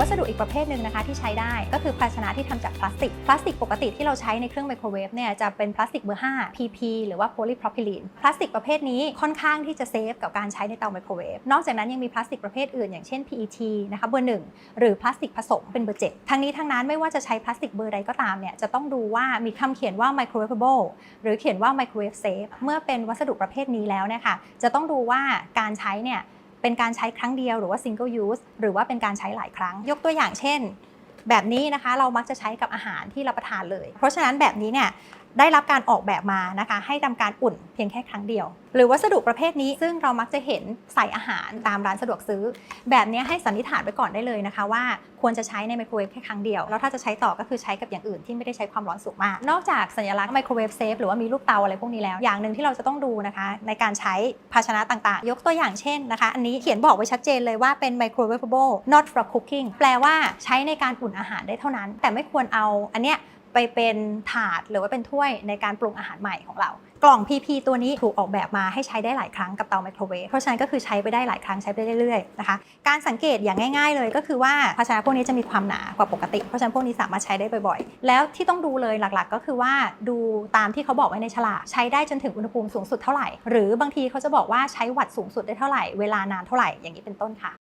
วัสดุอีกประเภทหนึ่งนะคะที่ใช้ได้ก็คือภาชนะที่ทำจากพลาสติก พลาสติกปกติที่เราใช้ในเครื่องไมโครเวฟเนี่ยจะเป็นพลาสติกเบอร์ 5 PP หรือว่าโพลีโพรพิลีน พลาสติกประเภทนี้ค่อนข้างที่จะเซฟกับการใช้ในเตาไมโครเวฟ นอกจากนั้นยังมีพลาสติกประเภทอื่นอย่างเช่น PET นะคะเบอร์ 1 หรือพลาสติกผสมเป็นเบอร์ 7 ทั้งนี้ทั้งนั้นไม่ว่าจะใช้พลาสติกเบอร์ใดก็ตามเนี่ยจะต้องดูว่ามีคำเขียนว่า microwavable หรือเขียนว่า microwave safe เมื่อเป็นวัสดุประเภทนี้แล้วเนี่ยค่ะจะต้องดูว่าการใช้เนี่ย เป็นการใช้ครั้งเดียวหรือว่า single use หรือว่าเป็นการใช้หลายครั้ง ยกตัวอย่างเช่น แบบนี้นะคะเรามักจะใช้กับอาหารที่รับประทานเลย เพราะฉะนั้นแบบนี้เนี่ย ได้รับการออกแบบมานะคะ ให้ทำการอุ่นเพียงแค่ครั้งเดียว หรือวัสดุประเภทนี้ซึ่งเรามักจะเห็นใส่อาหารตามร้านสะดวกซื้อ แบบนี้ให้สันนิษฐานไว้ก่อนได้เลยนะคะ ว่าควรจะใช้ในไมโครเวฟแค่ครั้งเดียว แล้วถ้าจะใช้ต่อก็คือใช้กับอย่างอื่นที่ไม่ได้ใช้ความร้อนสูงมาก นอกจากสัญลักษณ์ไมโครเวฟเซฟหรือว่ามีลูกเตาอะไรพวกนี้แล้ว อย่างหนึ่งที่เราจะต้องดูนะคะ ในการใช้ภาชนะต่างๆ ยกตัวอย่างเช่นนะคะ อันนี้เขียนบอกไว้ชัดเจนเลยว่าเป็น microwavable not for cooking แปลว่าใช้ในการอุ่นอาหารได้เท่านั้น แต่ไม่ควรเอาอันเนี้ย ไปเป็นถาดหรือว่าเป็นถ้วยในการปรุงอาหารใหม่ของเรา กล่อง PP ตัวนี้ถูกออกแบบมาให้ใช้ได้หลายครั้งกับเตาไมโครเวฟเพราะฉะนั้นก็คือใช้ไปได้หลายครั้งใช้ไปได้เรื่อยๆนะคะการสังเกตอย่างง่าย ๆ เลยก็คือว่าภาชนะพวกนี้จะมีความหนากว่าปกติ เพราะฉะนั้นพวกนี้สามารถใช้ได้บ่อยๆ แล้วที่ต้องดูเลยหลักๆ ก็คือว่าดูตามที่เขาบอกไว้ในฉลากใช้ได้จนถึงอุณหภูมิสูงสุดเท่าไหร่ หรือบางทีเขาจะบอกว่าใช้วัตต์สูงสุดได้เท่าไหร่เวลานานเท่าไหร่อย่างนี้เป็นต้นค่ะ